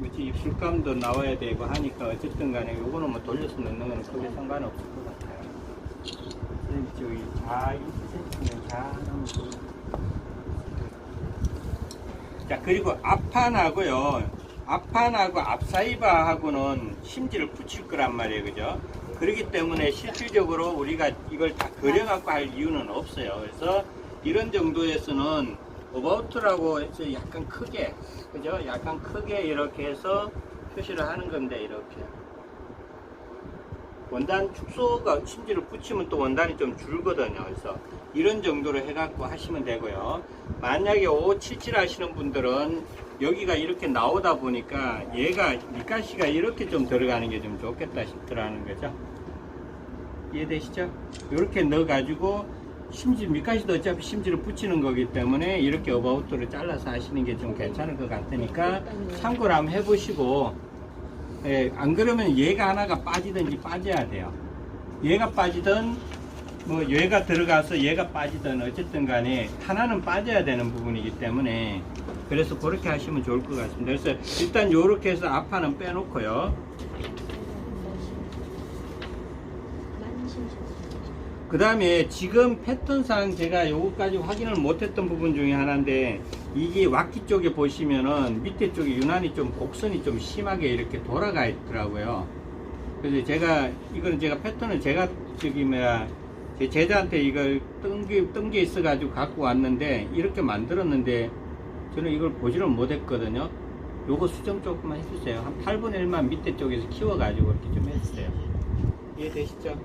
뭐지 입술감도 나와야 되고 하니까 어쨌든 간에 요거는 뭐 돌려서 넣는 거는 크게 상관없을 것 같아요. 선생님 저기 자 1cm는 자 하나만 더. 자 그리고 앞판하고요 앞판하고 앞사이바하고는 심지를 붙일 거란 말이에요 그죠 그렇기 때문에 실질적으로 우리가 이걸 다 그려갖고 할 이유는 없어요 그래서 이런 정도에서는 어바우트라고 해서 약간 크게 그죠 약간 크게 이렇게 해서 표시를 하는 건데 이렇게 원단 축소가 심지를 붙이면 또 원단이 좀 줄거든요. 그래서 이런 정도로 해갖고 하시면 되고요. 만약에 577 하시는 분들은 여기가 이렇게 나오다 보니까 얘가 밑가시가 이렇게 좀 들어가는 게 좀 좋겠다 싶더라는 거죠. 이해되시죠? 이렇게 넣어가지고 심지 밑가시도 어차피 심지를 붙이는 거기 때문에 이렇게 어바웃도를 잘라서 하시는 게 좀 괜찮을 것 같으니까 참고를 한번 해보시고 예, 안 그러면 얘가 하나가 빠지든지 빠져야 돼요. 얘가 빠지든 뭐 얘가 들어가서 얘가 빠지든 어쨌든 간에 하나는 빠져야 되는 부분이기 때문에 그래서 그렇게 하시면 좋을 것 같습니다. 그래서 일단 요렇게 해서 앞판은 빼놓고요. 그 다음에 지금 패턴상 제가 요거까지 확인을 못했던 부분 중에 하나인데 이게 왁기 쪽에 보시면은 밑에 쪽에 유난히 좀 곡선이 좀 심하게 이렇게 돌아가 있더라고요. 그래서 제가 이거는 제가 패턴을 제가 저기 뭐야 제 제자한테 이걸 뜬게 뜬게 있어 가지고 갖고 왔는데 이렇게 만들었는데 저는 이걸 보지를 못했거든요. 요거 수정 조금만 해주세요. 한 8분의 1만 밑에 쪽에서 키워 가지고 이렇게 좀 해주세요. 이해되시죠?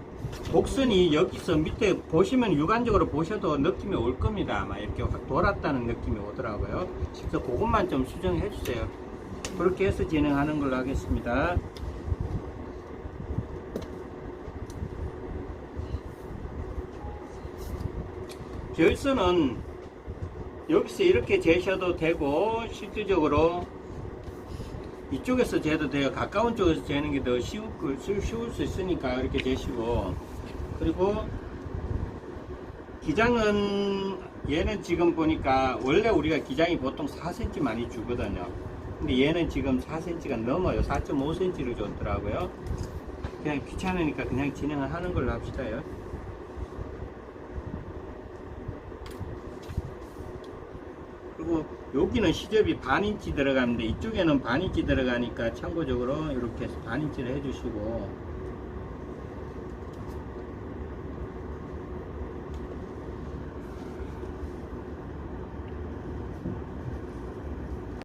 곡선이 여기서 밑에 보시면 육안적으로 보셔도 느낌이 올 겁니다. 아마 이렇게 확 돌았다는 느낌이 오더라고요. 그래서 그것만 좀 수정해 주세요. 그렇게 해서 진행하는 걸로 하겠습니다. 결선은 여기서 이렇게 재셔도 되고 실질적으로 이쪽에서 재도 돼요. 가까운 쪽에서 재는 게 더 쉬울, 쉬울 수 있으니까 이렇게 재시고 그리고 기장은 얘는 지금 보니까 원래 우리가 기장이 보통 4cm 많이 주거든요. 근데 얘는 지금 4cm가 넘어요. 4.5cm를 줬더라고요. 그냥 귀찮으니까 그냥 진행을 하는 걸로 합시다요. 그리고 여기는 시접이 반인치 들어가는데 이쪽에는 반인치 들어가니까 참고적으로 이렇게 반인치를 해주시고